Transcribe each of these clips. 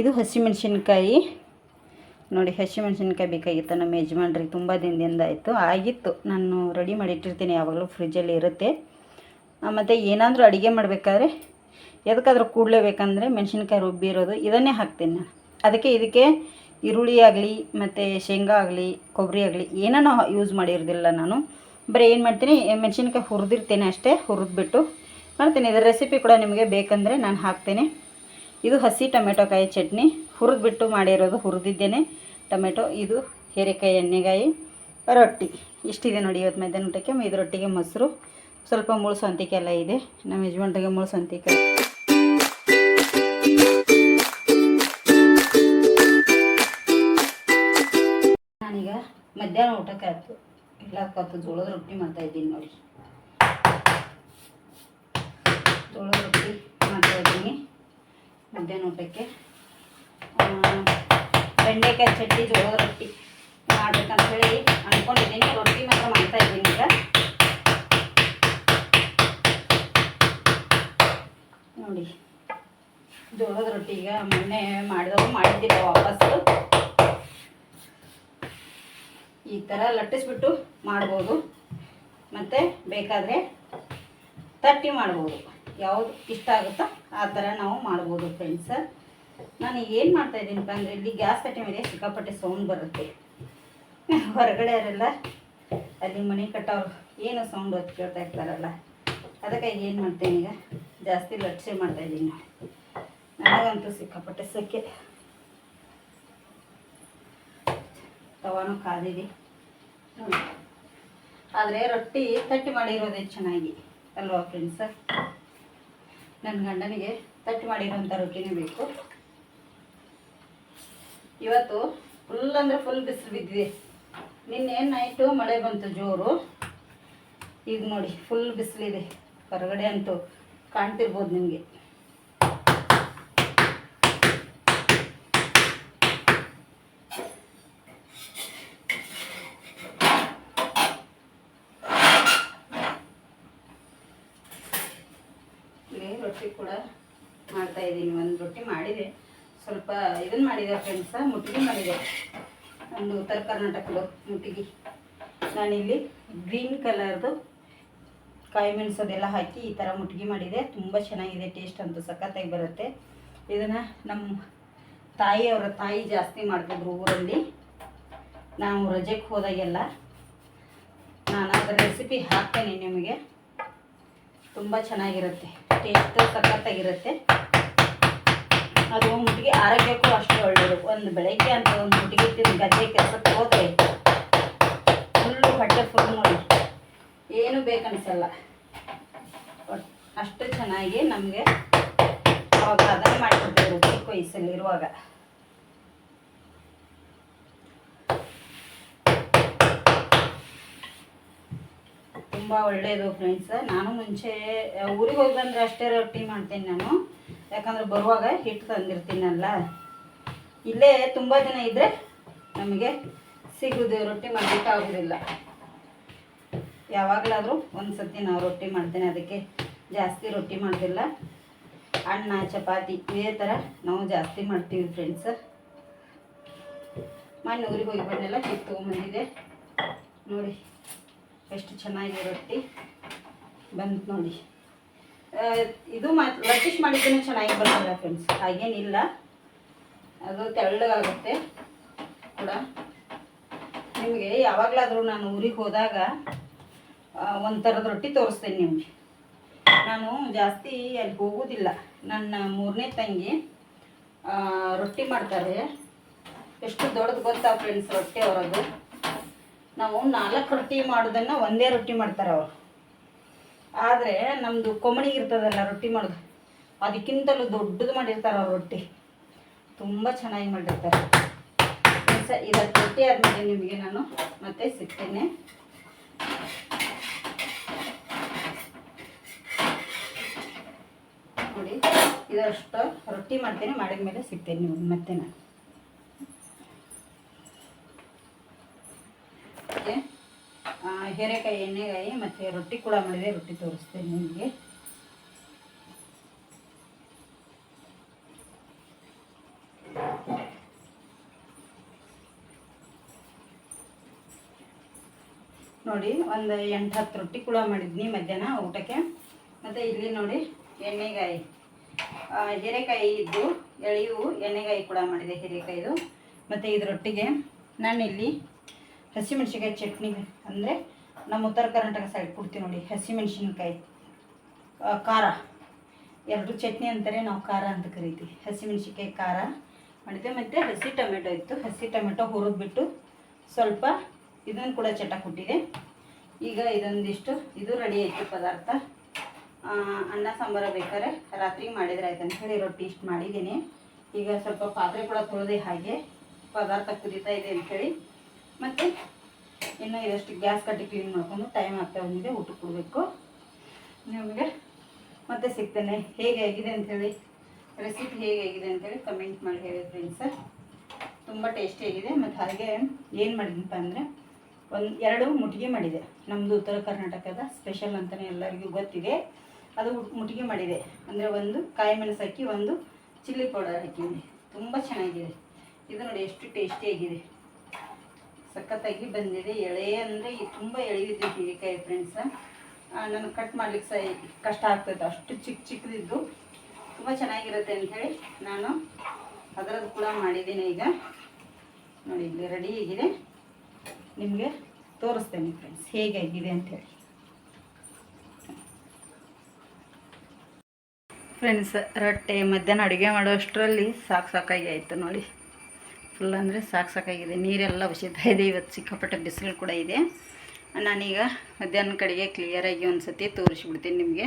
ಇದು ಹಸಿಮೆಣ್ಸಿನ್ಕಾಯಿ. ನೋಡಿ, ಹಸಿಮೆಣ್ಸಿನ್ಕಾಯಿ ಬೇಕಾಗಿತ್ತು. ನಮ್ಮ ಯಜಮಾನ್ರಿಗೆ ತುಂಬ ದಿನದಿಂದ ಆಯಿತು. ಆಗಿತ್ತು. ನಾನು ರೆಡಿ ಮಾಡಿ ಇಟ್ಟಿರ್ತೀನಿ. ಯಾವಾಗಲೂ ಫ್ರಿಜ್ಜಲ್ಲಿ ಇರುತ್ತೆ. ಮತ್ತು ಏನಾದರೂ ಅಡುಗೆ ಮಾಡಬೇಕಾದ್ರೆ ಎದಕ್ಕಾದ್ರೂ ಕೂಡಲೇಬೇಕಂದ್ರೆ ಮೆಣಸಿನ್ಕಾಯಿ ರುಬ್ಬಿರೋದು ಇದನ್ನೇ ಹಾಕ್ತೀನಿ ನಾನು. ಅದಕ್ಕೆ ಇದಕ್ಕೆ ಈರುಳ್ಳಿ ಆಗಲಿ, ಮತ್ತು ಶೇಂಗಾ ಆಗಲಿ, ಕೊಬ್ಬರಿ ಆಗಲಿ ಏನೂ ಯೂಸ್ ಮಾಡಿರೋದಿಲ್ಲ ನಾನು. ಬರೀ ಏನು ಮಾಡ್ತೀನಿ ಮೆಣಸಿನ್ಕಾಯಿ ಹುರಿದಿರ್ತೀನಿ ಅಷ್ಟೇ, ಹುರಿದ್ಬಿಟ್ಟು ಮಾಡ್ತೀನಿ. ಇದರ ರೆಸಿಪಿ ಕೂಡ ನಿಮಗೆ ಬೇಕಂದರೆ ನಾನು ಹಾಕ್ತೇನೆ. ಇದು ಹಸಿ ಟೊಮೆಟೊಕಾಯಿ ಚಟ್ನಿ. ಹುರಿದ್ಬಿಟ್ಟು ಮಾಡಿರೋದು ಹುರಿದಿದ್ದೇನೆ. ಟೊಮೆಟೊ, ಇದು ಹೀರೆಕಾಯಿ, ಎಣ್ಣೆಗಾಯಿ, ರೊಟ್ಟಿ. ಇಷ್ಟಿದೆ ನೋಡಿ ಇವತ್ತು ಮಧ್ಯಾಹ್ನ ಊಟಕ್ಕೆ ಇದು ರೊಟ್ಟಿಗೆ ಮೊಸರು. ಸ್ವಲ್ಪ ಮುಳ್ಸೊಂತಿಕೆ ಎಲ್ಲ ಇದೆ. ನಮ್ಮ ಯಜಮಾನ್ರಿಗೆ ಮುಳ್ಸೊಂತಿಕೆ ನಾನೀಗ ಮಧ್ಯಾಹ್ನ ಊಟಕ್ಕೆ ಆಯ್ತು. ಎಲ್ಲಕ್ಕೂ ಜೋಳದ ರೊಟ್ಟಿ ಮಾಡ್ತಾ ಇದ್ದೀನಿ ನೋಡಿ. ಜೋಳದ ರೊಟ್ಟಿ ಮಾಡ್ತಾ ಇದ್ದೀನಿ. ಮಧ್ಯಾಹ್ನ ಊಟಕ್ಕೆ ಬೆಂಡೆಕಾಯಿ ಚಟ್ನಿ ಜೋಳದ ರೊಟ್ಟಿ ಮಾಡ್ಬೇಕಂತ ಹೇಳಿ ಅಂದ್ಕೊಂಡಿದ್ದೀನಿ ರೊಟ್ಟಿ ಮಾತ್ರ ಮಾಡ್ತಾ ಇದ್ದೀನಿ ಈಗ. ನೋಡಿ, ಜೋಳದ ರೊಟ್ಟಿ ಈಗ ಮೊನ್ನೆ ಮಾಡಿದವರು ಮಾಡಿದ್ದಿಲ್ಲ ವಾಪಸ್ಸು. ಈ ಥರ ಲಟ್ಟಿಸ್ಬಿಟ್ಟು ಮಾಡ್ಬೋದು. ಮತ್ತು ಬೇಕಾದರೆ ತಟ್ಟಿ ಮಾಡ್ಬೋದು. ಯಾವುದು ಇಷ್ಟ ಆಗುತ್ತೋ? ಆ ಥರ ನಾವು ಮಾಡ್ಬೋದು ಫ್ರೆಂಡ್ಸ ನಾನು ಏನು ಮಾಡ್ತಾ ಇದ್ದೀನಪ್ಪ ಅಂದರೆ ಇಲ್ಲಿ ಗ್ಯಾಸ್ ಕಟ್ಟೆ ಮೇಲೆ ಸಿಕ್ಕಾಪಟ್ಟೆ ಸೌಂಡ್ ಬರುತ್ತೆ. ಹೊರಗಡೆ ಅವರೆಲ್ಲ ಅಲ್ಲಿ ಮನೆ ಕಟ್ಟೋರು, ಏನು ಸೌಂಡ್ ಹೊತ್ತು ಕೇಳ್ತಾ ಇರ್ತಾರಲ್ಲ, ಅದಕ್ಕೆ ಏನು ಮಾಡ್ತೇನೆ ಈಗ? ಜಾಸ್ತಿ ಲಟ್ಸೆ ಮಾಡ್ತಾ ಇದ್ದೀನಿ. ನನಗಂತೂ ಸಿಕ್ಕಾಪಟ್ಟೆ ಸಕ್ಕೆ ತವಾನು ಕಾದಿದೆ. ಆದರೆ ರೊಟ್ಟಿ ತಟ್ಟಿ ಮಾಡಿರೋದೇ ಚೆನ್ನಾಗಿ ಅಲ್ವಾ ಫ್ರೆಂಡ್ಸ ನನ್ನ ಗಂಡನಿಗೆ ತಟ್ಟಿ ಮಾಡಿರೋಂಥ ರೊಟ್ಟಿನೇ ಬೇಕು. ಇವತ್ತು ಫುಲ್ ಅಂದರೆ ಫುಲ್ ಬಿಸಿಲು ಬಿದ್ದಿದೆ. ನಿನ್ನೆ ನೈಟು ಮಳೆ ಬಂತು ಜೋರು. ಈಗ ನೋಡಿ ಫುಲ್ ಬಿಸಿಲಿದೆ. ಹೊರಗಡೆ ಅಂತೂ ಕಾಣ್ತಿರ್ಬೋದು ನಿಮಗೆ ಇಲ್ಲಿ ರೊಟ್ಟಿ ಕೂಡ ಮಾಡ್ತಾ ಇದ್ದೀನಿ. ಒಂದು ರೊಟ್ಟಿ ಮಾಡಿದೆ. ಸ್ವಲ್ಪ ಇದನ್ನು ಮಾಡಿದೆ ಫ್ರೆಂಡ್ಸ ಮುಟ್ಟಿಗೆ ಮಾಡಿದೆ. ಒಂದು ಉತ್ತರ ಕರ್ನಾಟಕದ ಮುಟ್ಟಿಗೆ. ನಾನಿಲ್ಲಿ ಗ್ರೀನ್ ಕಲರ್ದು ಕಾಯಿ ಮೆಣಸು ಅದೆಲ್ಲ ಹಾಕಿ ಈ ಥರ ಮುಟ್ಟಿಗೆ ಮಾಡಿದೆ. ತುಂಬ ಚೆನ್ನಾಗಿದೆ ಟೇಸ್ಟ್ ಅಂತೂ ಸಖತ್ತಾಗಿ ಬರುತ್ತೆ. ಇದನ್ನು ನಮ್ಮ ತಾಯಿಯವರ ತಾಯಿ ಜಾಸ್ತಿ ಮಾಡ್ತಿದ್ರು ಊರಲ್ಲಿ. ನಾವು ರಜೆಗೆ ಹೋದಾಗೆಲ್ಲ ನಾನು ಅದರ ರೆಸಿಪಿ ಹಾಕ್ತೇನೆ ನಿಮಗೆ. ತುಂಬ ಚೆನ್ನಾಗಿರುತ್ತೆ. ಟೇಸ್ಟ್ ಸಖತ್ತಾಗಿರುತ್ತೆ? ಅದು ಒಂದು ಮುಟ್ಟಿಗೆ ಆರೋಗ್ಯಕ್ಕೂ ಅಷ್ಟು ಒಳ್ಳೆಯದು ಒಂದು ಬೆಳಗ್ಗೆ ಅಂತ ಒಂದು ಮುಟ್ಟಿಗೆ ತಿಂದು ಗದ್ದೆ ಕೆಲಸಕ್ಕೆ ಹೋದರೆ ಫುಲ್ಲು ಹೊಟ್ಟೆ ಫುಲ್ ನೋಡಿ. ಏನು ಬೇಕನ್ಸಲ್ಲ. ಅಷ್ಟು ಚೆನ್ನಾಗಿ ನಮಗೆ ಅವಾಗ ಅದನ್ನು ಮಾಡಿಕೊಡ್ತಿದ್ರು ಚಿಕ್ಕ ವಯಸ್ಸಲ್ಲಿರುವಾಗ ತುಂಬ ಒಳ್ಳೆಯದು ಫ್ರೆಂಡ್ಸ್ ನಾನು ಮುಂಚೆ ಊರಿಗೆ ಹೋಗಿ ಬಂದರೆ ಅಷ್ಟೇ ರೊಟ್ಟಿ ಮಾಡ್ತೀನಿ ನಾನು. ಯಾಕಂದ್ರೆ ಬರುವಾಗ ಹಿಟ್ಟು ತಂದಿರ್ತೀನಲ್ಲ. ಇಲ್ಲೇ ತುಂಬ ಜನ ಇದ್ದರೆ ನಮಗೆ ಸಿಗೋದು, ರೊಟ್ಟಿ ಮಾಡಲಿಕ್ಕೆ ಆಗೋದಿಲ್ಲ. ಯಾವಾಗಲಾದರೂ ಒಂದು ಸತಿ ನಾವು ರೊಟ್ಟಿ ಮಾಡ್ತೇನೆ, ಅದಕ್ಕೆ ಜಾಸ್ತಿ ರೊಟ್ಟಿ ಮಾಡೋದಿಲ್ಲ. ಅಣ್ಣ ಚಪಾತಿ, ಇದೇ ಥರ ನಾವು ಜಾಸ್ತಿ ಮಾಡ್ತೀವಿ ಫ್ರೆಂಡ್ಸ್ ಮೊನ್ನೆ ಊರಿಗೆ ಹೋಗಿ ಬಂದೆಲ್ಲ ಹಿಟ್ಟು ತೊಗೊಂಬಂದಿದೆ ನೋಡಿ. ಎಷ್ಟು ಚೆನ್ನಾಗಿದೆ ರೊಟ್ಟಿ ಬಂತು ನೋಡಿ ಇದು ಮಾತ್ ಲಟ್ಟಿಶ್ ಚೆನ್ನಾಗಿ ಬರ್ತಿಲ್ಲ ಫ್ರೆಂಡ್ಸ್ ಹಾಗೇನಿಲ್ಲ. ಅದು ತೆಳ್ಳಗಾಗುತ್ತೆ ಕೂಡ. ನಿಮಗೆ ಯಾವಾಗಲಾದರೂ ನಾನು ಊರಿಗೆ ಹೋದಾಗ ಒಂಥರದ ಥರದ ರೊಟ್ಟಿ ತೋರಿಸ್ತೇನೆ ನಿಮಗೆ. ನಾನು ಜಾಸ್ತಿ ಅಲ್ಲಿ ಹೋಗೋದಿಲ್ಲ. ನನ್ನ ಮೂರನೇ ತಂಗಿ ರೊಟ್ಟಿ ಮಾಡ್ತಾರೆ. ಎಷ್ಟು ದೊಡ್ಡದು ಗೊತ್ತಾ ಫ್ರೆಂಡ್ಸ್ ರೊಟ್ಟಿ ಅವರದು ನಾವು ನಾಲ್ಕು ರೊಟ್ಟಿ ಮಾಡೋದನ್ನು ಒಂದೇ ರೊಟ್ಟಿ ಮಾಡ್ತಾರೆ ಅವರು. ಆದರೆ ನಮ್ಮದು ಕೊಮಣಿ ಇರ್ತದಲ್ಲ ರೊಟ್ಟಿ ಮಾಡೋದು, ಅದಕ್ಕಿಂತಲೂ ದೊಡ್ಡದು ಮಾಡಿರ್ತಾರೆ ಅವ್ರು ರೊಟ್ಟಿ. ತುಂಬ ಚೆನ್ನಾಗಿ ಮಾಡಿರ್ತಾರೆ. ಸ ರೊಟ್ಟಿ ಆದಮೇಲೆ ನಿಮಗೆ ನಾನು ಮತ್ತೆ ಸಿಗ್ತೇನೆ. ನೋಡಿ, ಇದರಷ್ಟು ರೊಟ್ಟಿ ಮಾಡ್ತೇನೆ ಮಾಡಿದ ಮೇಲೆ ಸಿಗ್ತೇನೆ ನಿಮಗೆ ಮತ್ತೆ ನಾನು. ಹೀರೆಕಾಯಿ ಎಣ್ಣೆಗಾಯಿ ಮತ್ತು ರೊಟ್ಟಿ ಕೂಡ ಮಾಡಿದೆ, ರೊಟ್ಟಿ ತೋರಿಸ್ತೇನೆ ನಿಮಗೆ. ನೋಡಿ, ಒಂದು ಎಂಟು ಹತ್ತು ರೊಟ್ಟಿ ಕೂಡ ಮಾಡಿದ್ನಿ ಮಧ್ಯಾಹ್ನ ಊಟಕ್ಕೆ. ಮತ್ತು ಇಲ್ಲಿ ನೋಡಿ, ಎಣ್ಣೆಗಾಯಿ. ಹೀರೆಕಾಯಿ ಇದ್ದು ಎಳೆಯು ಎಣ್ಣೆಗಾಯಿ ಕೂಡ ಮಾಡಿದೆ ಹೀರೆಕಾಯಿದು. ಮತ್ತು ಇದು ರೊಟ್ಟಿಗೆ. ನಾನು ಇಲ್ಲಿ ಹಸಿಮೆಣ್ಸಿನ್ಕಾಯಿ ಚಟ್ನಿ ಅಂದರೆ ನಮ್ಮ ಉತ್ತರ ಕರ್ನಾಟಕ ಸೈಡ್ ಕೊಡ್ತೀವಿ ನೋಡಿ, ಹಸಿಮೆಣ್ಸಿನ್ಕಾಯಿ. ಖಾರ. ಎರಡು ಚಟ್ನಿ ಅಂತಾರೆ, ನಾವು ಖಾರ ಅಂತ ಕರಿತೀವಿ. ಹಸಿಮೆಣ್ಸಿನ್ಕಾಯಿ ಖಾರ ಮಾಡಿದ್ದೆ ಮತ್ತು ಹಸಿ ಟೊಮೆಟೊ ಇತ್ತು. ಹಸಿ ಟೊಮೆಟೊ ಹುರಿದ್ಬಿಟ್ಟು ಸ್ವಲ್ಪ ಇದನ್ನು ಕೂಡ ಚಟ ಕೊಟ್ಟಿದೆ. ಈಗ ಇದೊಂದಿಷ್ಟು, ಇದು ರೆಡಿ ಆಯಿತು ಪದಾರ್ಥ. ಅನ್ನ, ಸಾಂಬಾರ ಬೇಕಾದ್ರೆ ರಾತ್ರಿ ಮಾಡಿದ್ರೆ ಆಯ್ತು ಹೇಳಿ ರೊಟ್ಟಿ ಇಷ್ಟು ಮಾಡಿದ್ದೀನಿ. ಈಗ ಸ್ವಲ್ಪ ಪಾತ್ರೆ ಕೂಡ ತೊಳೆದೆ ಹಾಗೆ ಪದಾರ್ಥ ಕುದೀತಾ ಇದೆ ಅಂಥೇಳಿ ಮತ್ತು ಇನ್ನು ಇದಷ್ಟು ಗ್ಯಾಸ್ ಕಟ್ಟಿ ಕ್ಲೀನ್ ಮಾಡ್ಕೊಂಡು ಟೈಮ್ ಆಗ್ತಾ ಬಂದಿದೆ, ಊಟಕ್ಕೆ ಕೊಡಬೇಕು. ನಿಮಗೆ ಮತ್ತೆ ಸಿಗ್ತೇನೆ. ಹೇಗೆ ಆಗಿದೆ ಅಂಥೇಳಿ ರೆಸಿಪಿ ಹೇಗೆ ಆಗಿದೆ ಅಂತೇಳಿ ಕಮೆಂಟ್ ಮಾಡಿ ಹೇಳಿ ಫ್ರೆಂಡ್ಸ ತುಂಬ ಟೇಸ್ಟಿಯಾಗಿದೆ ಮತ್ತು ಹಾಗೆ ಏನು ಮಾಡಿದ್ನಪ್ಪ ಅಂದರೆ ಒಂದು ಎರಡು ಮುಟ್ಟಿಗೆ ಮಾಡಿದೆ. ನಮ್ಮದು ಉತ್ತರ ಕರ್ನಾಟಕದ ಸ್ಪೆಷಲ್ ಅಂತಲೇ ಎಲ್ಲರಿಗೂ ಗೊತ್ತಿದೆ. ಅದು ಮುಟ್ಟಿಗೆ ಮಾಡಿದೆ. ಅಂದರೆ ಒಂದು ಕಾಯಿ ಮೆಣಸು ಹಾಕಿ ಒಂದು ಚಿಲ್ಲಿ ಪೌಡರ್ ಹಾಕಿದ್ದೀನಿ. ತುಂಬ ಚೆನ್ನಾಗಿದೆ. ಇದು ನೋಡಿ ಎಷ್ಟು ಟೇಸ್ಟಿಯಾಗಿದೆ ಸಖತ್ತಾಗಿ ಬಂದಿದೆ. ಎಳೆ ಅಂದರೆ ತುಂಬ ಎಳೆಯಿದೆ ಹೀರೆಕಾಯಿ ಫ್ರೆಂಡ್ಸ ನಾನು ಕಟ್ ಮಾಡ್ಲಿಕ್ಕೆ ಸಹ ಕಷ್ಟ ಆಗ್ತದೆ. ಅಷ್ಟು ಚಿಕ್ಕ ಚಿಕ್ಕದಿದ್ದು ತುಂಬ ಚೆನ್ನಾಗಿರುತ್ತೆ ಅಂಥೇಳಿ ನಾನು ಅದರದ್ದು ಕೂಡ ಮಾಡಿದ್ದೀನಿ ಈಗ. ನೋಡಿ, ಇಲ್ಲಿ ರೆಡಿ ಆಗಿದೆ. ನಿಮಗೆ ತೋರಿಸ್ತೇನೆ ಫ್ರೆಂಡ್ಸ್ ಹೇಗಾಗಿದೆ ಅಂಥೇಳಿ ಫ್ರೆಂಡ್ಸ್ ರೊಟ್ಟೆ ಮಧ್ಯಾಹ್ನ ಅಡುಗೆ ಮಾಡೋಷ್ಟರಲ್ಲಿ ಸಾಕು ಸಾಕಾಗಿ ಆಯಿತು ನೋಡಿ. ಫುಲ್ ಅಂದರೆ ಸಾಕು ಸಾಕಾಗಿದೆ. ನೀರೆಲ್ಲ ಉಸಿತಾ ಇದೆ, ಇವತ್ತು ಸಿಕ್ಕಾಪಟ್ಟೆ ಬಿಸಿಲು ಕೂಡ ಇದೆ. ನಾನೀಗ ಮಧ್ಯಾಹ್ನ ಕಡೆಗೆ ಕ್ಲಿಯರಾಗಿ ಒಂದು ಸತಿ ತೋರಿಸ್ಬಿಡ್ತೀನಿ ನಿಮಗೆ.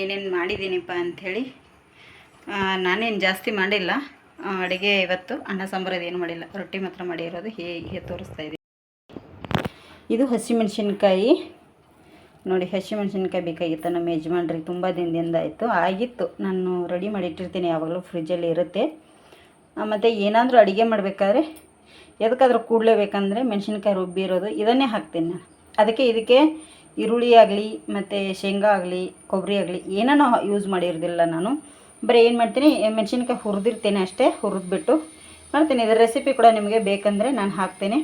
ಏನೇನು ಮಾಡಿದ್ದೀನಿಪ್ಪ ಅಂಥೇಳಿ ನಾನೇನು ಜಾಸ್ತಿ ಮಾಡಿಲ್ಲ. ಅಡುಗೆ ಇವತ್ತು ಅನ್ನ ಸಾಂಬಾರದು ಏನು ಮಾಡಿಲ್ಲ. ರೊಟ್ಟಿ ಮಾತ್ರ ಮಾಡಿರೋದು, ಹೇಗೆ ತೋರಿಸ್ತಾ ಇದೆ ಇದು ಹಸಿಮೆಣಸಿನ್ಕಾಯಿ. ನೋಡಿ, ಹಸಿಮೆಣಸಿನ್ಕಾಯಿ ಬೇಕಾಗಿತ್ತು ನಮ್ಮ ಯಜಮಾನ್ರಿಗೆ. ತುಂಬ ದಿನದಿಂದ ಆಯಿತು. ಆಗಿತ್ತು. ನಾನು ರೆಡಿ ಮಾಡಿ ಇಟ್ಟಿರ್ತೀನಿ ಯಾವಾಗಲೂ ಫ್ರಿಜ್ಜಲ್ಲಿ ಇರುತ್ತೆ. ಮತ್ತು ಏನಾದರೂ ಅಡುಗೆ ಮಾಡಬೇಕಾದ್ರೆ ಎದಕ್ಕಾದ್ರೂ ಕೂಡಲೇಬೇಕಂದ್ರೆ ಮೆಣಸಿನ್ಕಾಯಿ ರುಬ್ಬಿರೋದು ಇದನ್ನೇ ಹಾಕ್ತೀನಿ ನಾನು. ಅದಕ್ಕೆ ಇದಕ್ಕೆ ಈರುಳ್ಳಿ ಆಗಲಿ, ಮತ್ತು ಶೇಂಗಾ ಆಗಲಿ, ಕೊಬ್ಬರಿ ಆಗಲಿ ಏನೋ ಯೂಸ್ ಮಾಡಿರೋದಿಲ್ಲ ನಾನು. ಬರೀ ಏನು ಮಾಡ್ತೀನಿ ಮೆಣಸಿನ್ಕಾಯಿ ಹುರಿದಿರ್ತೇನೆ ಅಷ್ಟೇ, ಹುರಿದ್ಬಿಟ್ಟು ಮಾಡ್ತೀನಿ. ಇದರ ರೆಸಿಪಿ ಕೂಡ ನಿಮಗೆ ಬೇಕಂದರೆ ನಾನು ಹಾಕ್ತೇನೆ.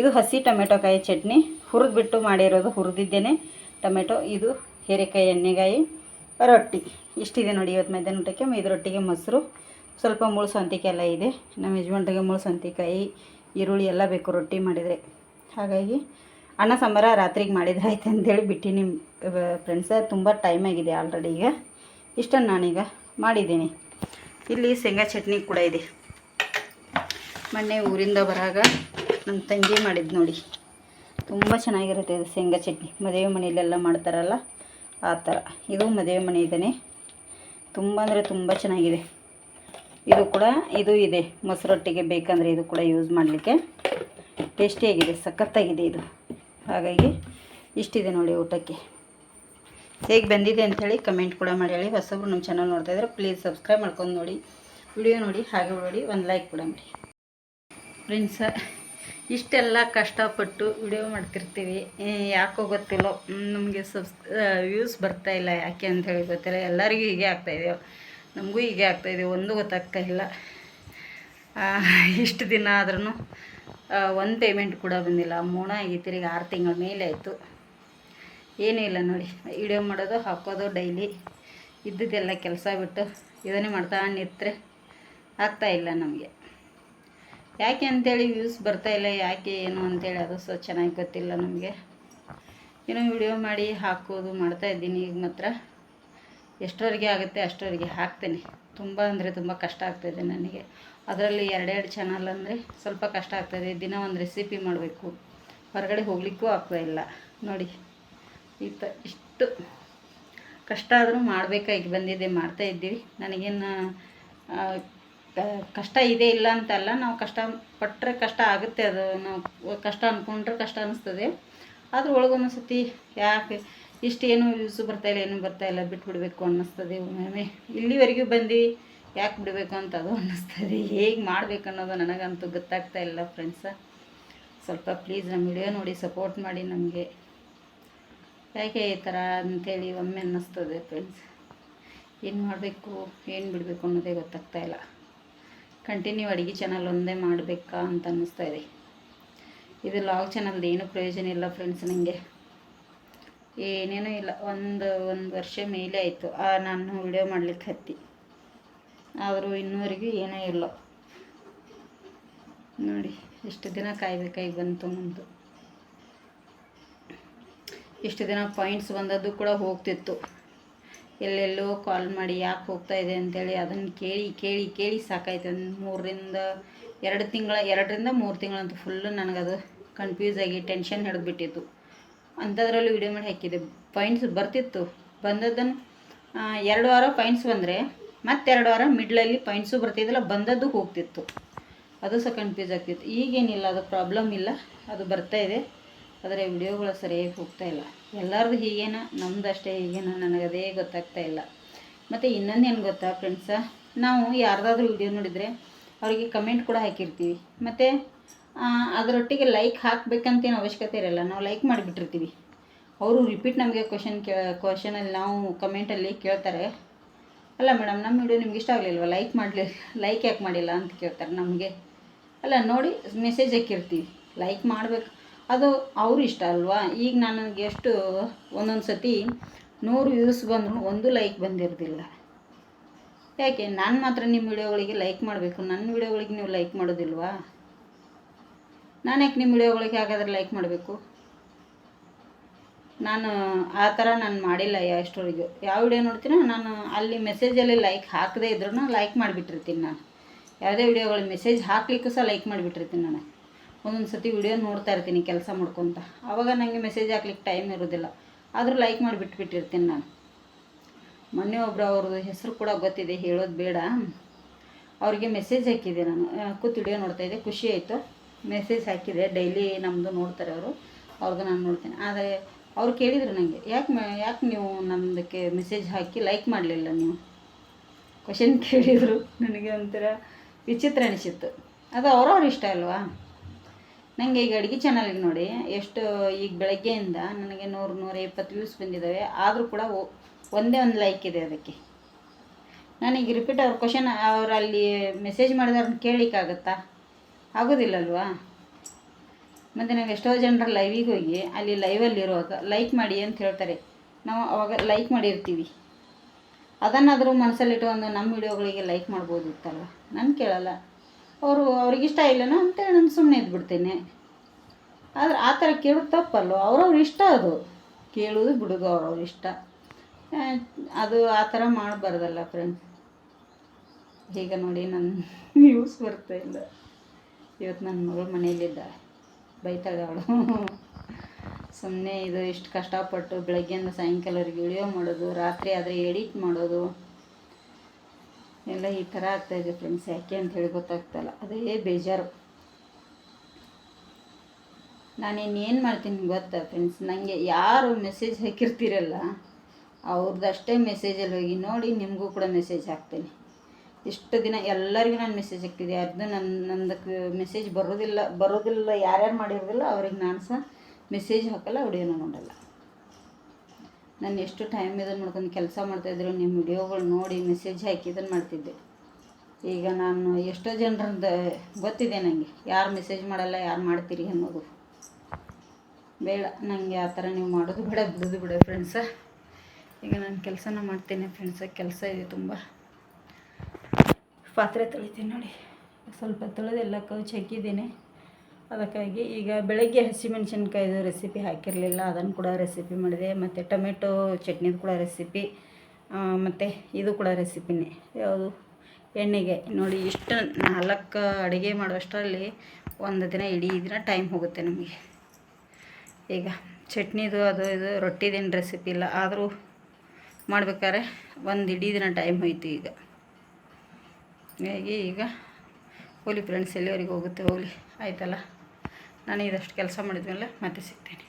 ಇದು ಹಸಿ ಟೊಮೆಟೊ ಕಾಯಿ ಚಟ್ನಿ. ಹುರಿದ್ಬಿಟ್ಟು ಮಾಡಿರೋದು ಹುರಿದಿದ್ದೇನೆ. ಟೊಮೆಟೊ, ಇದು ಹೀರೆಕಾಯಿ ಎಣ್ಣೆಗಾಯಿ, ರೊಟ್ಟಿ. ಇಷ್ಟಿದೆ ನೋಡಿ ಇವತ್ತು ಮಧ್ಯಾಹ್ನ ಊಟಕ್ಕೆ ಇದರೊಟ್ಟಿಗೆ ಮೊಸರು. ಸ್ವಲ್ಪ ಮುಳ್ಳು ಸೌಂತಿಕಾಯಿ ಎಲ್ಲ ಇದೆ. ನಮ್ಮ ಯಜಮಾನ್ರಿಗೆ ಮುಳ್ಳು ಸೌಂತಿಕಾಯಿ, ಈರುಳ್ಳಿ ಎಲ್ಲ ಬೇಕು ರೊಟ್ಟಿ ಮಾಡಿದರೆ. ಹಾಗಾಗಿ ಅನ್ನ ಸಾಂಬಾರ ರಾತ್ರಿಗೆ ಮಾಡಿದ್ರೆ ಆಯ್ತು ಅಂತೇಳಿ ಬಿಟ್ಟಿನಿ ಫ್ರೆಂಡ್ಸ ತುಂಬ ಟೈಮ್ ಆಗಿದೆ ಆಲ್ರೆಡಿ ಈಗ. ಇಷ್ಟನ್ನು ನಾನೀಗ ಮಾಡಿದ್ದೀನಿ. ಇಲ್ಲಿ ಶೇಂಗಾ ಚಟ್ನಿ ಕೂಡ ಇದೆ. ಮೊನ್ನೆ ಊರಿಂದ ಬರಾಗ ನನ್ನ ತಂಗಿ ಮಾಡಿದ್ದು ನೋಡಿ. ತುಂಬ ಚೆನ್ನಾಗಿರುತ್ತೆ ಇದು ಶೇಂಗಾ ಚಟ್ನಿ. ಮದುವೆ ಮನೆಯಲ್ಲೆಲ್ಲ ಮಾಡ್ತಾರಲ್ಲ, ಆ ಥರ. ಇದು ಮದುವೆ ಮನೆ ಇದ್ದಾನೆ ತುಂಬ ಅಂದರೆ ತುಂಬ ಚೆನ್ನಾಗಿದೆ. ಇದು ಕೂಡ ಇದು ಇದೆ. ಮೊಸರೊಟ್ಟಿಗೆ ಬೇಕಂದರೆ ಇದು ಕೂಡ ಯೂಸ್ ಮಾಡಲಿಕ್ಕೆ ಟೇಸ್ಟಿಯಾಗಿದೆ ಸಖತ್ತಾಗಿದೆ ಇದು. ಹಾಗಾಗಿ ಇಷ್ಟಿದೆ ನೋಡಿ ಊಟಕ್ಕೆ. ಹೇಗೆ ಬಂದಿದೆ ಅಂಥೇಳಿ ಕಮೆಂಟ್ ಕೂಡ ಮಾಡಿ ಹೇಳಿ. ಹೊಸಬ್ರು ನಮ್ಮ ಚಾನಲ್ ನೋಡ್ತಾ ಇದ್ರೆ ಪ್ಲೀಸ್ ಸಬ್ಸ್ಕ್ರೈಬ್ ಮಾಡ್ಕೊಂಡು ನೋಡಿ. ವಿಡಿಯೋ ನೋಡಿ, ಹಾಗೆ ನೋಡಿ, ಒಂದು ಲೈಕ್ ಕೂಡ ಮಾಡಿ. ಫ್ರೆಂಡ್ಸ ಇಷ್ಟೆಲ್ಲ ಕಷ್ಟಪಟ್ಟು ವಿಡಿಯೋ ಮಾಡ್ತಿರ್ತೀವಿ. ಯಾಕೋ ಗೊತ್ತಿಲ್ಲೋ. ನಮಗೆ ಸಬ್ಸ್ ವ್ಯೂಸ್ ಬರ್ತಾಯಿಲ್ಲ ಯಾಕೆ ಅಂತ ಹೇಳಿ ಗೊತ್ತಿಲ್ಲ. ಎಲ್ಲರಿಗೂ ಹೀಗೆ ಆಗ್ತಾಯಿದೆ ನಮಗೂ ಹೀಗೆ ಆಗ್ತಾಯಿದೆ ಒಂದು ಗೊತ್ತಾಗ್ತಾ ಇಲ್ಲ. ಇಷ್ಟು ದಿನ ಆದ್ರೂ ಒಂದು ಪೇಮೆಂಟ್ ಕೂಡ ಬಂದಿಲ್ಲ. ಮೂಣ ಆಗಿತ್ತು ಈಗ ಆರು ತಿಂಗಳ ಮೇಲೆ ಆಯಿತು. ಏನೂ ಇಲ್ಲ ನೋಡಿ ವಿಡಿಯೋ ಮಾಡೋದು, ಹಾಕೋದು ಡೈಲಿ ಇದ್ದಿದ್ದೆಲ್ಲ ಕೆಲಸ ಬಿಟ್ಟು ಇದನ್ನೇ ಮಾಡ್ತಾ ನಿಂತರೆ ಆಗ್ತಾಯಿಲ್ಲ ನಮಗೆ. ಯಾಕೆ ಅಂತೇಳಿ ವ್ಯೂಸ್ ಬರ್ತಾ ಇಲ್ಲ, ಯಾಕೆ ಏನು ಅಂತೇಳಿ ಅದು ಸೊ ಚೆನ್ನಾಗಿ ಗೊತ್ತಿಲ್ಲ ನಮಗೆ. ಏನೋ ವಿಡಿಯೋ ಮಾಡಿ, ಹಾಕೋದು, ಮಾಡ್ತಾ ಇದ್ದೀನಿ ಈಗ ಮಾತ್ರ. ಎಷ್ಟರವರೆಗೆ ಆಗುತ್ತೆ ಅಷ್ಟರವರೆಗೆ ಹಾಕ್ತೇನೆ. ತುಂಬ ಅಂದರೆ ತುಂಬ ಕಷ್ಟ ಆಗ್ತಾಯಿದೆ ನನಗೆ. ಅದರಲ್ಲಿ ಎರಡೆರಡು ಚಾನಲ್ ಅಂದರೆ ಸ್ವಲ್ಪ ಕಷ್ಟ ಆಗ್ತಾಯಿದೆ ದಿನ ಒಂದು ರೆಸಿಪಿ ಮಾಡಬೇಕು. ಹೊರಗಡೆ ಹೋಗಲಿಕ್ಕೂ ಇಲ್ಲ. ನೋಡಿ ಈ ತ ಇಷ್ಟು ಕಷ್ಟ ಆದರೂ ಮಾಡಬೇಕಾಗಿ ಬಂದಿದೆ, ಮಾಡ್ತಾ ಇದ್ದೀವಿ. ನನಗೇನು ಕಷ್ಟ ಇದೆ ಇಲ್ಲ ಅಂತಲ್ಲ ನಾವು ಕಷ್ಟ ಪಟ್ಟರೆ ಕಷ್ಟ ಆಗುತ್ತೆ ಅದು. ನಾವು ಕಷ್ಟ ಅಂದ್ಕೊಂಡ್ರೆ ಕಷ್ಟ ಅನ್ನಿಸ್ತದೆ ಆದರೂ ಒಳಗೊಂದು ಸತಿ ಯಾಕೆ ಇಷ್ಟು ಏನು ಯೂಸ್ ಬರ್ತಾಯಿಲ್ಲ ಏನು ಬರ್ತಾಯಿಲ್ಲ ಬಿಟ್ಬಿಡ್ಬೇಕು ಅನ್ನಿಸ್ತದೆ ಒಮ್ಮೊಮ್ಮೆ. ಇಲ್ಲಿವರೆಗೂ ಬಂದು ಯಾಕೆ ಬಿಡಬೇಕು ಅಂತ ಅದು ಅನ್ನಿಸ್ತದೆ. ಹೇಗೆ ಮಾಡಬೇಕು ಅನ್ನೋದು ನನಗಂತೂ ಗೊತ್ತಾಗ್ತಾ ಇಲ್ಲ ಫ್ರೆಂಡ್ಸ ಸ್ವಲ್ಪ ಪ್ಲೀಸ್ ನಮ್ಮ ವಿಡಿಯೋ ನೋಡಿ ಸಪೋರ್ಟ್ ಮಾಡಿ ನಮಗೆ. ಯಾಕೆ ಈ ಥರ ಅಂಥೇಳಿ ಒಮ್ಮೆ ಅನ್ನಿಸ್ತದೆ ಫ್ರೆಂಡ್ಸ್ ಏನು ಮಾಡಬೇಕು, ಏನು ಬಿಡಬೇಕು ಅನ್ನೋದೇ ಗೊತ್ತಾಗ್ತಾ ಇಲ್ಲ. ಕಂಟಿನ್ಯೂ ಅಡುಗೆ ಚಾನಲ್ ಒಂದೇ ಮಾಡಬೇಕಾ ಅಂತ ಅನ್ನಿಸ್ತಾ ಇದೆ. ಇದು ಲಾಗ್ ಚಾನಲ್ದು ಏನೂ ಪ್ರಯೋಜನ ಇಲ್ಲ ಫ್ರೆಂಡ್ಸ್ ನನಗೆ ಏನೇನೂ ಇಲ್ಲ. ಒಂದು ಒಂದು ವರ್ಷ ಮೇಲೆ ಆಯಿತು. ಆ, ನಾನು ವಿಡಿಯೋ ಮಾಡ್ಲಿಕ್ಕೆ ಹತ್ತಿ. ಆದರೂ ಇನ್ನೂವರೆಗೂ ಏನೂ ಇಲ್ಲ. ನೋಡಿ, ಎಷ್ಟು ದಿನ ಕಾಯ್ಬೇಕಾಗಿ ಬಂತು ಮುಂದೆ. ಎಷ್ಟು ದಿನ ಪಾಯಿಂಟ್ಸ್ ಬಂದದ್ದು ಕೂಡ ಹೋಗ್ತಿತ್ತು. ಎಲ್ಲೆಲ್ಲೋ ಕಾಲ್ ಮಾಡಿ, ಯಾಕೆ ಹೋಗ್ತಾ ಇದೆ ಅಂತೇಳಿ ಅದನ್ನು ಕೇಳಿ ಕೇಳಿ ಕೇಳಿ ಸಾಕಾಯ್ತು. ಒಂದು ಮೂರರಿಂದ, ಎರಡು ತಿಂಗಳ, ಎರಡರಿಂದ ಮೂರು ತಿಂಗಳಂತೂ ಫುಲ್ಲು ನನಗದು ಕನ್ಫ್ಯೂಸ್ ಆಗಿ ಟೆನ್ಷನ್ ಹಿಡಿದ್ಬಿಟ್ಟಿತ್ತು. ಅಂಥದ್ರಲ್ಲಿ ವಿಡಿಯೋ ಮಾಡಿ ಹಾಕಿದೆ. ಪಾಯಿಂಟ್ಸ್ ಬರ್ತಿತ್ತು. ಬಂದದ್ದನ್ನು ಎರಡು ವಾರ ಪಾಯಿಂಟ್ಸ್ ಬಂದರೆ, ಮತ್ತೆರಡು ವಾರ ಮಿಡ್ಲಲ್ಲಿ ಪಾಯಿಂಟ್ಸು ಬರ್ತಿದ್ದಿಲ್ಲ, ಬಂದದ್ದು ಹೋಗ್ತಿತ್ತು. ಅದು ಸಹ ಕನ್ಫ್ಯೂಸ್ ಆಗ್ತಿತ್ತು. ಈಗೇನಿಲ್ಲ, ಅದು ಪ್ರಾಬ್ಲಮ್ ಇಲ್ಲ. ಅದು ಬರ್ತಾ ಇದೆ. ಆದರೆ ವಿಡಿಯೋಗಳು ಸರಿಯಾಗಿ ಹೋಗ್ತಾ ಇಲ್ಲ. ಎಲ್ಲರದ್ದು ಹೀಗೇನ? ನಮ್ದು ಅಷ್ಟೇ ಹೀಗೇನ? ನನಗದೇ ಗೊತ್ತಾಗ್ತಾ ಇಲ್ಲ. ಮತ್ತು ಇನ್ನೊಂದು ಏನು ಗೊತ್ತಾ ಫ್ರೆಂಡ್ಸ ನಾವು ಯಾರ್ದಾದ್ರೂ ವಿಡಿಯೋ ನೋಡಿದರೆ, ಅವರಿಗೆ ಕಮೆಂಟ್ ಕೂಡ ಹಾಕಿರ್ತೀವಿ. ಮತ್ತು ಅದರೊಟ್ಟಿಗೆ ಲೈಕ್ ಹಾಕಬೇಕಂತೇನು ಅವಶ್ಯಕತೆ ಇರಲ್ಲ. ನಾವು ಲೈಕ್ ಮಾಡಿಬಿಟ್ಟಿರ್ತೀವಿ. ಅವರು ರಿಪೀಟ್ ನಮಗೆ ಕ್ವಶನ್ ಕೇ ಕ್ವಶನಲ್ಲಿ ನಾವು ಕಮೆಂಟಲ್ಲಿ ಕೇಳ್ತಾರೆ. ಅಲ್ಲ ಮೇಡಮ್ ನಮ್ಮ ವಿಡಿಯೋ ನಿಮ್ಗೆ ಇಷ್ಟ ಆಗಲಿಲ್ವ? ಲೈಕ್ ಮಾಡಲಿ ಲೈಕ್ ಯಾಕೆ ಮಾಡಿಲ್ಲ ಅಂತ ಕೇಳ್ತಾರೆ ನಮಗೆ. ಅಲ್ಲ ನೋಡಿ ಮೆಸೇಜ್ ಹಾಕಿರ್ತೀವಿ. ಲೈಕ್ ಮಾಡಬೇಕು. ಅದು ಅವರು ಇಷ್ಟ ಅಲ್ವಾ? ಈಗ ನಾನು ಎಷ್ಟು, ಒಂದೊಂದು ಸತಿ ನೂರು ವ್ಯೂಸ್ ಬಂದರೂ ಒಂದು ಲೈಕ್ ಬಂದಿರೋದಿಲ್ಲ. ಯಾಕೆ? ನಾನು ಮಾತ್ರ ನಿಮ್ಮ ವಿಡಿಯೋಗಳಿಗೆ ಲೈಕ್ ಮಾಡಬೇಕು. ನನ್ನ ವಿಡಿಯೋಗಳಿಗೆ ನೀವು ಲೈಕ್ ಮಾಡೋದಿಲ್ವಾ? ನಾನು ಯಾಕೆ ನಿಮ್ಮ ವಿಡಿಯೋಗಳಿಗೆ ಹಾಗಾದ್ರೆ ಲೈಕ್ ಮಾಡಬೇಕು? ನಾನು ಆ ಥರ ನಾನು ಮಾಡಿಲ್ಲ ಎಷ್ಟರವರೆಗೂ ಯಾವ ವಿಡಿಯೋ ನೋಡ್ತೀನೋ ನಾನು ಅಲ್ಲಿ ಮೆಸೇಜಲ್ಲಿ ಲೈಕ್ ಹಾಕದೇ ಇದ್ರೂ ಲೈಕ್ ಮಾಡಿಬಿಟ್ಟಿರ್ತೀನಿ ನಾನು. ಯಾವುದೇ ವಿಡಿಯೋಗಳು ಮೆಸೇಜ್ ಹಾಕ್ಲಿಕ್ಕೂ ಸಹ ಲೈಕ್ ಮಾಡಿಬಿಟ್ಟಿರ್ತೀನಿ ನಾನು. ಒಂದೊಂದು ಸತಿ ವಿಡಿಯೋ ನೋಡ್ತಾ ಇರ್ತೀನಿ ಕೆಲಸ ಮಾಡ್ಕೊತ. ಆವಾಗ ನನಗೆ ಮೆಸೇಜ್ ಹಾಕ್ಲಿಕ್ಕೆ ಟೈಮ್ ಇರೋದಿಲ್ಲ. ಆದರೂ ಲೈಕ್ ಮಾಡಿಬಿಟ್ಬಿಟ್ಟಿರ್ತೀನಿ ನಾನು. ಮೊನ್ನೆ ಒಬ್ಬರು ಅವ್ರದ್ದು ಹೆಸರು ಕೂಡ ಗೊತ್ತಿದೆ, ಹೇಳೋದು ಬೇಡ. ಅವ್ರಿಗೆ ಮೆಸೇಜ್ ಹಾಕಿದೆ ನಾನು. ಕೂತು ವಿಡಿಯೋ ನೋಡ್ತಾ ಇದ್ದೆ ಖುಷಿ ಆಯಿತು. ಮೆಸೇಜ್ ಹಾಕಿದೆ. ಡೈಲಿ ನಮ್ಮದು ನೋಡ್ತಾರೆ ಅವರು. ಅವ್ರದ್ದು ನಾನು ನೋಡ್ತೇನೆ. ಆದರೆ ಅವ್ರು ಕೇಳಿದರು ನನಗೆ ಯಾಕೆ ಯಾಕೆ ನೀವು ನಮ್ಮದಕ್ಕೆ ಮೆಸೇಜ್ ಹಾಕಿ ಲೈಕ್ ಮಾಡಲಿಲ್ಲ ನೀವು? ಕ್ವಶನ್ ಕೇಳಿದರು. ನನಗೆ ಒಂಥರ ವಿಚಿತ್ರ ಅನಿಸಿತ್ತು. ಅದು ಅವ್ರವ್ರ ಇಷ್ಟ ಅಲ್ವಾ? ನನಗೆ ಈಗ ಅಡುಗೆ ಚಾನಲ್ಗೆ ನೋಡಿ, ಎಷ್ಟು ಈಗ ಬೆಳಗ್ಗೆಯಿಂದ ನನಗೆ ನೂರು, ನೂರ ಇಪ್ಪತ್ತು ವ್ಯೂಸ್ ಬಂದಿದ್ದಾವೆ ಆದರೂ ಕೂಡ ಒಂದೇ ಒಂದು ಲೈಕ್ ಇದೆ ಅದಕ್ಕೆ. ನನಗೆ ರಿಪೀಟ್ ಅವ್ರ ಕ್ವಶನ್ ಅವರಲ್ಲಿ ಮೆಸೇಜ್ ಮಾಡಿದವ್ರನ್ನ ಕೇಳಲಿಕ್ಕಾಗತ್ತಾ ಆಗೋದಿಲ್ಲಲ್ವಾ? ಮತ್ತು ನಾವು ಎಷ್ಟೋ ಜನರ ಲೈವಿಗೆ ಹೋಗಿ ಅಲ್ಲಿ ಲೈವಲ್ಲಿ ಇರುವಾಗ ಲೈಕ್ ಮಾಡಿ ಅಂತ ಹೇಳ್ತಾರೆ. ನಾವು ಅವಾಗ ಲೈಕ್ ಮಾಡಿರ್ತೀವಿ. ಅದನ್ನಾದರೂ ಮನಸ್ಸಲ್ಲಿಟ್ಟು ಇಟ್ಕೊಂಡು ನಮ್ಮ ವಿಡಿಯೋಗಳಿಗೆ ಲೈಕ್ ಮಾಡ್ಬೋದಿತ್ತಲ್ಲ ನಾನು ಕೇಳಲ್ಲ. ಅವರು ಅವ್ರಿಗಿಷ್ಟ ಇಲ್ಲನೋ ಅಂತೇಳಿ ನಾನು ಸುಮ್ಮನೆ ಇದ್ಬಿಡ್ತೇನೆ. ಆದರೆ ಆ ಥರ ಕೇಳೋದು ತಪ್ಪಲ್ವ? ಅವ್ರವ್ರ ಇಷ್ಟ ಅದು. ಕೇಳೋದು ಬಿಡೋದು ಅವ್ರವ್ರ ಇಷ್ಟ. ಅದು ಆ ಥರ ಮಾಡಬಾರ್ದಲ್ಲ ಫ್ರೆಂಡ್ಸ್ ಈಗ ನೋಡಿ ನನ್ನ ನ್ಯೂಸ್ ಬರ್ತಾ ಇಲ್ಲ. ಇವತ್ತು ನನ್ನ ಮಗಳು ಮನೆಯಲ್ಲಿದ್ದ ಬೈತಾಳೆ ಅವಳು ಸುಮ್ಮನೆ ಇದು ಇಷ್ಟು ಕಷ್ಟಪಟ್ಟು ಬೆಳಗ್ಗೆಯಿಂದ ಸಾಯಂಕಾಲವರೆಗೆ ವಿಡಿಯೋ ಮಾಡೋದು, ರಾತ್ರಿ ಆದರೆ ಎಡಿಟ್ ಮಾಡೋದು. ಎಲ್ಲ ಈ ಥರ ಆಗ್ತಾಯಿದೆ ಫ್ರೆಂಡ್ಸ್. ಯಾಕೆ ಅಂತ ಹೇಳಿ ಗೊತ್ತಾಗ್ತಾಯಿಲ್ಲ ಅದೇ ಬೇಜಾರು. ನಾನಿನ್ನೇನು ಮಾಡ್ತೀನಿ ಗೊತ್ತಾ ಫ್ರೆಂಡ್ಸ್? ನನಗೆ ಯಾರು ಮೆಸೇಜ್ ಹಾಕಿರ್ತೀರಲ್ಲ ಅವ್ರದ್ದಷ್ಟೇ ಮೆಸೇಜಲ್ಲಿ ಹೋಗಿ ನೋಡಿ ನಿಮಗೂ ಕೂಡ ಮೆಸೇಜ್ ಹಾಕ್ತೇನೆ. ಇಷ್ಟು ದಿನ ಎಲ್ಲರಿಗೂ ನಾನು ಮೆಸೇಜ್ ಹಾಕ್ತಿದ್ದೆ ಅದನ್ನ ನನ್ನ ನಂದಕ್ಕೆ ಮೆಸೇಜ್ ಬರೋದಿಲ್ಲ ಬರೋದಿಲ್ಲ, ಯಾರ್ಯಾರು ಮಾಡಿರೋದಿಲ್ಲ, ಅವ್ರಿಗೆ ನಾನು ಸಹ ಮೆಸೇಜ್ ಹಾಕಲ್ಲ ವಿಡಿಯೋನ ನೋಡಲ್ಲ. ನಾನು ಎಷ್ಟು ಟೈಮ್ ಇದನ್ನು ಮಾಡ್ಕೊಂಡು ಕೆಲಸ ಮಾಡ್ತಾಯಿದ್ರು ನಿಮ್ಮ ವಿಡಿಯೋಗಳು ನೋಡಿ ಮೆಸೇಜ್ ಹಾಕಿ ಇದನ್ನು ಮಾಡ್ತಿದ್ದೆ. ಈಗ ನಾನು ಎಷ್ಟೋ ಜನರಿಂದ ಗೊತ್ತಿದೆ ನನಗೆ ಯಾರು ಮೆಸೇಜ್ ಮಾಡಲ್ಲ, ಯಾರು ಮಾಡ್ತೀರಿ ಅನ್ನೋದು. ಬೇಡ ನನಗೆ ಆ ಥರ ನೀವು ಮಾಡೋದು ಬೇಡ, ಬಿಡೋದು ಬಿಡ ಫ್ರೆಂಡ್ಸ ಈಗ ನಾನು ಕೆಲಸನ ಮಾಡ್ತೇನೆ ಫ್ರೆಂಡ್ಸ ಕೆಲಸ ಇದೆ ತುಂಬ. ಪಾತ್ರೆ ತೊಳಿತೀನಿ ನೋಡಿ. ಸ್ವಲ್ಪ ತೊಳೆದೆಲ್ಲ ಕೌಚ್ ಹಾಕಿದ್ದೀನಿ. ಅದಕ್ಕಾಗಿ ಈಗ ಬೆಳಗ್ಗೆ ಹಸಿಮೆಣ್ಸಿನ್ಕಾಯ್ದು ರೆಸಿಪಿ ಹಾಕಿರಲಿಲ್ಲ. ಅದನ್ನು ಕೂಡ ರೆಸಿಪಿ ಮಾಡಿದೆ. ಮತ್ತು ಟೊಮೆಟೊ ಚಟ್ನಿದು ಕೂಡ ರೆಸಿಪಿ ಮತ್ತು ಇದು ಕೂಡ ರೆಸಿಪಿನೇ ಯಾವುದು? ಎಣ್ಣೆಗೆ. ನೋಡಿ, ಇಷ್ಟು ನಾಲ್ಕು ಅಡುಗೆ ಮಾಡುವಷ್ಟರಲ್ಲಿ ಒಂದು ದಿನ ಇಡೀ ದಿನ ಟೈಮ್ ಹೋಗುತ್ತೆ ನಮಗೆ. ಈಗ ಚಟ್ನಿದು ಅದು ಇದು ರೊಟ್ಟಿದೇನು ರೆಸಿಪಿ ಇಲ್ಲ. ಆದರೂ ಮಾಡ್ಬೇಕಾದ್ರೆ ಒಂದು ಇಡೀ ದಿನ ಟೈಮ್ ಹೋಯ್ತು ಈಗ. ಹೀಗಾಗಿ ಈಗ ಹೋಗ್ಲಿ ಫ್ರೆಂಡ್ಸ್ ಎಲ್ಲಿವರೆಗೆ ಹೋಗುತ್ತೆ ಹೋಗಲಿ ಆಯ್ತಲ್ಲ? ನಾನು ಇದಷ್ಟು ಕೆಲಸ ಮಾಡಿದ್ಮೇಲೆ ಮತ್ತೆ ಸಿಗ್ತೇನೆ.